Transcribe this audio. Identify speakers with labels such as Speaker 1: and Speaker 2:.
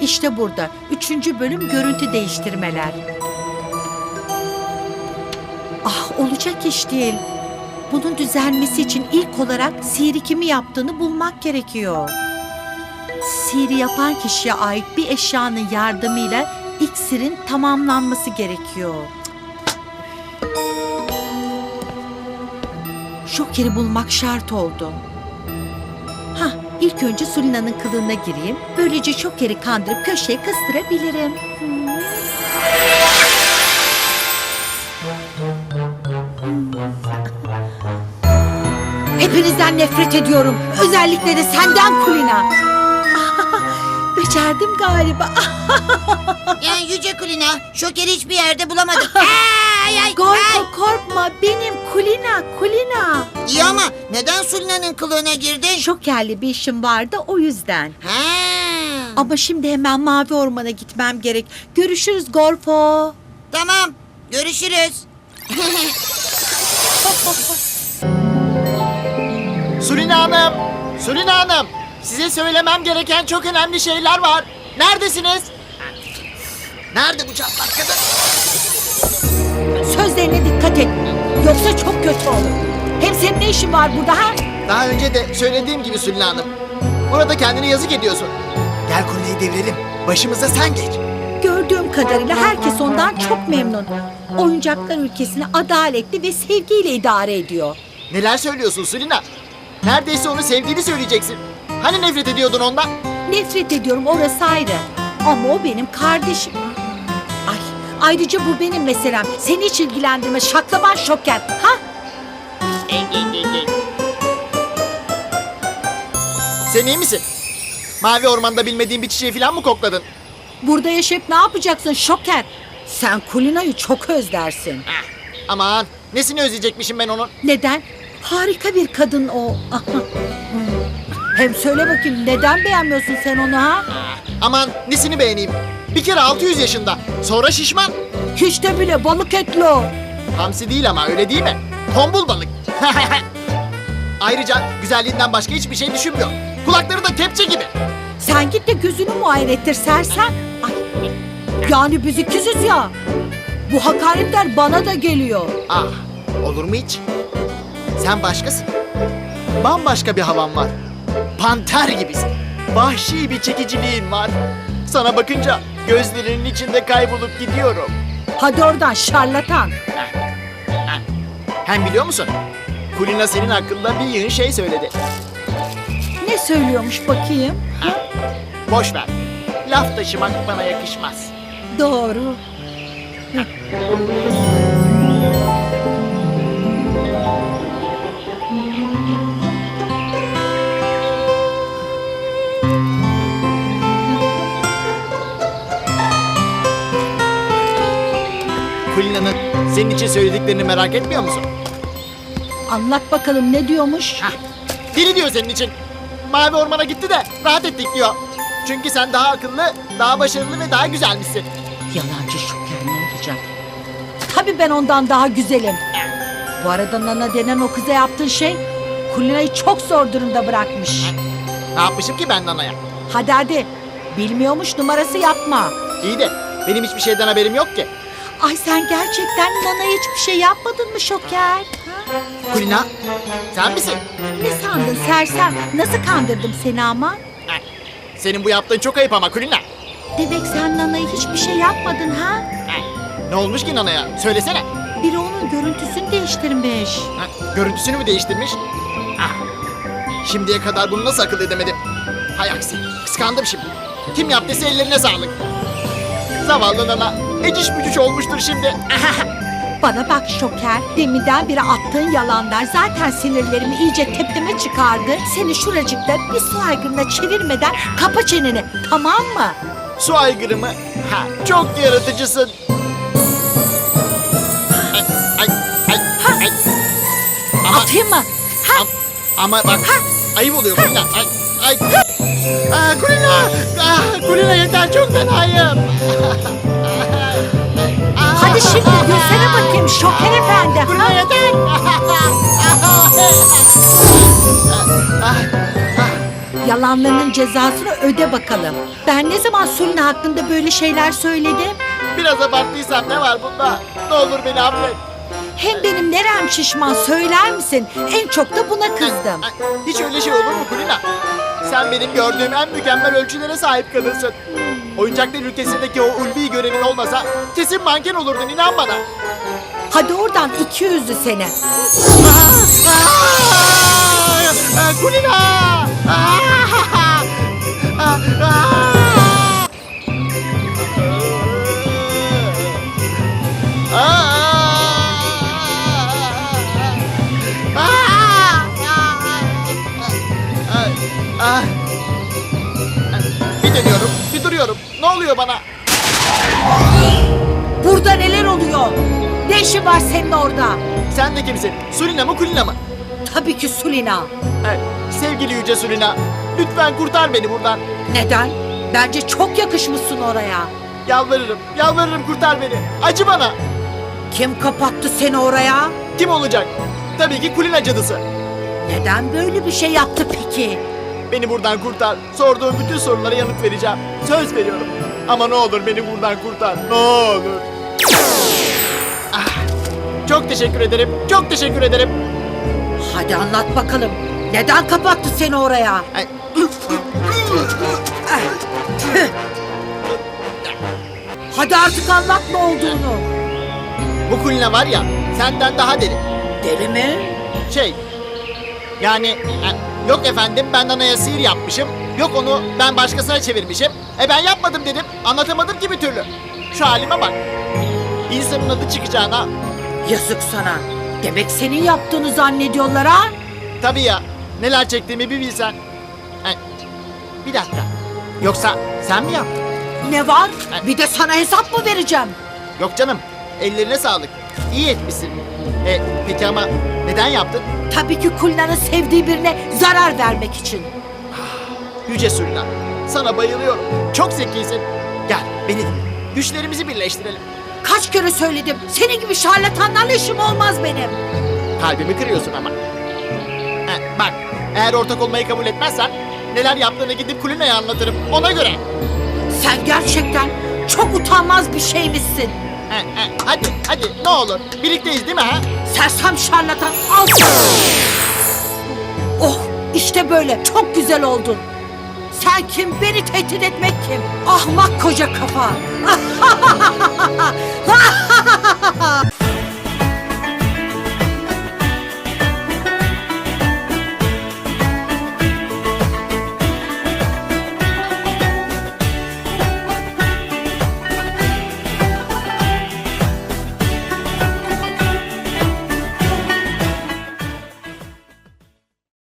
Speaker 1: İşte burada. Üçüncü bölüm görüntü değiştirmeler. Ah olacak iş değil. Bunun düzelmesi için ilk olarak sihiri kimi yaptığını bulmak gerekiyor. Sihiri yapan kişiye ait bir eşyanın yardımıyla iksirin tamamlanması gerekiyor. Şokeri bulmak şart oldu. İlk önce Sulina'nın kılığına gireyim. Böylece Şoker'i kandırıp köşeye kıstırabilirim. Hepinizden nefret ediyorum. Özellikle de senden Kulina. Becerdim galiba.
Speaker 2: Yani Yüce Kulina, Şoker'i hiçbir yerde bulamadık. ay ay ay.
Speaker 1: Korkma benim Kulina Kulina.
Speaker 2: İyi ama neden Sulina'nın kılığına girdin?
Speaker 1: Şokerli bir işim vardı o yüzden.
Speaker 2: Ha.
Speaker 1: Ama şimdi hemen Mavi Orman'a gitmem gerek. Görüşürüz Gorfo.
Speaker 2: Tamam, görüşürüz.
Speaker 3: Sulina Hanım! Sulina Hanım! Size söylemem gereken çok önemli şeyler var. Neredesiniz? Nerede bu çatlak kadın?
Speaker 1: Sözlerine dikkat et. Yoksa çok kötü olur. Hem senin ne işin var burada ha?
Speaker 3: Daha önce de söylediğim gibi Sulina Hanım. Burada kendine yazık ediyorsun. Gel kuleyi devirelim. Başımıza sen geç.
Speaker 1: Gördüğüm kadarıyla herkes ondan çok memnun. Oyuncaklar ülkesini adaletli ve sevgiyle idare ediyor.
Speaker 3: Neler söylüyorsun Sulina? Neredeyse onu sevdiğini söyleyeceksin. Hani nefret ediyordun ondan?
Speaker 1: Nefret ediyorum orası ayrı. Ama o benim kardeşim. Ay, ayrıca bu benim meselem. Seni hiç ilgilendirmez şaklaban şoker. Ha?
Speaker 3: Sen iyi misin? Mavi ormanda bilmediğin bir çiçeği falan mı kokladın?
Speaker 1: Burada yaşayıp ne yapacaksın şoker? Sen Kulina'yı çok özlersin.
Speaker 3: Aman nesini özleyecekmişim ben onun?
Speaker 1: Neden? Harika bir kadın o. Hem söyle bakayım neden beğenmiyorsun sen onu ha?
Speaker 3: Aman nesini beğeneyim? Bir kere 600 yaşında. Sonra şişman.
Speaker 1: Hiç de bile balık etli o.
Speaker 3: Hamsi değil ama öyle değil mi? Tombul balık. Ayrıca güzelliğinden başka hiçbir şey düşünmüyor. Kulakları da kepçe gibi.
Speaker 1: Sen git de gözünü muayene ettir sersen. Ay. Yani biz ikiziz ya. Bu hakaretler bana da geliyor.
Speaker 3: Ah olur mu hiç? Sen başkasın. Bambaşka bir havan var. Panter gibisin. Vahşi bir çekiciliğin var. Sana bakınca gözlerinin içinde kaybolup gidiyorum.
Speaker 1: Hadi oradan şarlatan.
Speaker 3: Hem biliyor musun? Kulina senin hakkında bir yığın şey söyledi.
Speaker 1: Ne söylüyormuş bakayım?
Speaker 3: Boş ver. Laf taşımak bana yakışmaz.
Speaker 1: Doğru.
Speaker 3: Kulina'nın senin için söylediklerini merak etmiyor musun?
Speaker 1: Anlat bakalım ne diyormuş?
Speaker 3: Hah, deli diyor senin için. Mavi ormana gitti de rahat ettik diyor. Çünkü sen daha akıllı, daha başarılı ve daha güzelmişsin.
Speaker 1: Yalancı şoker ne olacak? Tabii ben ondan daha güzelim. Bu arada Nana denen o kıza yaptığın şey Kulina'yı çok zor durumda bırakmış.
Speaker 3: Ne yapmışım ki ben Nana'ya?
Speaker 1: Hadi hadi. Bilmiyormuş numarası yapma.
Speaker 3: İyi de benim hiçbir şeyden haberim yok ki.
Speaker 1: Ay sen gerçekten Nana'ya hiçbir şey yapmadın mı şoker? Ha?
Speaker 3: Kulina, sen misin?
Speaker 1: Ne sandın sersem? Nasıl kandırdım seni ama?
Speaker 3: Heh, Senin bu yaptığın çok ayıp ama Kulina.
Speaker 1: Demek sen Nana'ya hiçbir şey yapmadın ha?
Speaker 3: Heh, Ne olmuş ki Nana'ya? Söylesene.
Speaker 1: Biri onun görüntüsünü değiştirmiş.
Speaker 3: Ha, görüntüsünü mü değiştirmiş? Ah, şimdiye kadar bunu nasıl akıl edemedim? Hay aksi, kıskandım şimdi. Kim yaptıysa ellerine sağlık. Zavallı Nana, eciş bücüş olmuştur şimdi.
Speaker 1: Bana bak şoker. Deminden beri attığın yalanlar zaten sinirlerimi iyice tepeme çıkardı. Seni şuracıkta bir su aygırına çevirmeden kapa çeneni. Tamam mı?
Speaker 3: Su aygırı mı? Ha, çok yaratıcısın. Ay, ay, ay, ay. Ama,
Speaker 1: Atayım mı? Ha?
Speaker 3: am- ama bak, ayıp oluyor Kulina. Ay, ay. Aa, Kulina, ah, Kulina yeter çok fenayım.
Speaker 1: Şimdi gülsene bakayım şoker efendi. Ha?
Speaker 3: yeter.
Speaker 1: Yalanlarının cezasını öde bakalım. Ben ne zaman Sulina hakkında böyle şeyler söyledim?
Speaker 3: Biraz abarttıysam ne var bunda? Ne olur beni affet.
Speaker 1: Hem benim nerem şişman söyler misin? En çok da buna kızdım.
Speaker 3: Hiç öyle şey olur mu Kulina? Sen benim gördüğüm en mükemmel ölçülere sahip kadınsın. Oyuncaklar ülkesindeki o ulvi görevin olmasa kesin manken olurdun inan bana.
Speaker 1: Hadi oradan iki yüzlü seni.
Speaker 3: Aa, Kulina!
Speaker 1: var senin orada?
Speaker 3: Sen de kimsin? Sulina mı Kulina mı?
Speaker 1: Tabii ki Sulina.
Speaker 3: Evet, sevgili Yüce Sulina, lütfen kurtar beni buradan.
Speaker 1: Neden? Bence çok yakışmışsın oraya.
Speaker 3: Yalvarırım, yalvarırım kurtar beni. Acı bana.
Speaker 1: Kim kapattı seni oraya?
Speaker 3: Kim olacak? Tabii ki Kulina cadısı.
Speaker 1: Neden böyle bir şey yaptı peki?
Speaker 3: Beni buradan kurtar. Sorduğum bütün sorulara yanıt vereceğim. Söz veriyorum. Ama ne olur beni buradan kurtar. Ne olur. Çok teşekkür ederim. Çok teşekkür ederim.
Speaker 1: Hadi anlat bakalım. Neden kapattı seni oraya?
Speaker 3: Ay,
Speaker 1: Hadi artık anlat ne olduğunu.
Speaker 3: Bu Kulina var ya senden daha deli.
Speaker 1: Deli mi?
Speaker 3: Şey yani e, yok efendim ben anaya sihir yapmışım. Yok onu ben başkasına çevirmişim. E ben yapmadım dedim. Anlatamadım ki bir türlü. Şu halime bak. İnsanın adı çıkacağına
Speaker 1: Yazık sana. Demek senin yaptığını zannediyorlar ha?
Speaker 3: tabii ya neler çektiğimi bir bilsen. Bir dakika. Yoksa sen mi yaptın?
Speaker 1: Ne var? Bir de sana hesap mı vereceğim?
Speaker 3: Yok canım. Ellerine sağlık. İyi etmişsin. E, peki ama neden yaptın?
Speaker 1: Tabii ki Kulina'nın sevdiği birine zarar vermek için.
Speaker 3: Yüce Süleyman. Sana bayılıyorum. Çok zekisin. Gel beni dinle. Güçlerimizi birleştirelim.
Speaker 1: Kaç kere söyledim. Senin gibi şarlatanlarla işim olmaz benim.
Speaker 3: Kalbimi kırıyorsun ama. E, bak eğer ortak olmayı kabul etmezsen neler yaptığını gidip Kulina'ya anlatırım. Ona göre.
Speaker 1: Sen gerçekten çok utanmaz bir şeymişsin.
Speaker 3: E, e, hadi hadi ne olur. Birlikteyiz değil mi ha?
Speaker 1: Sersem şarlatan al sana. Oh işte böyle çok güzel oldun. Sen kim beni tehdit etmek kim? Ahmak koca kafa.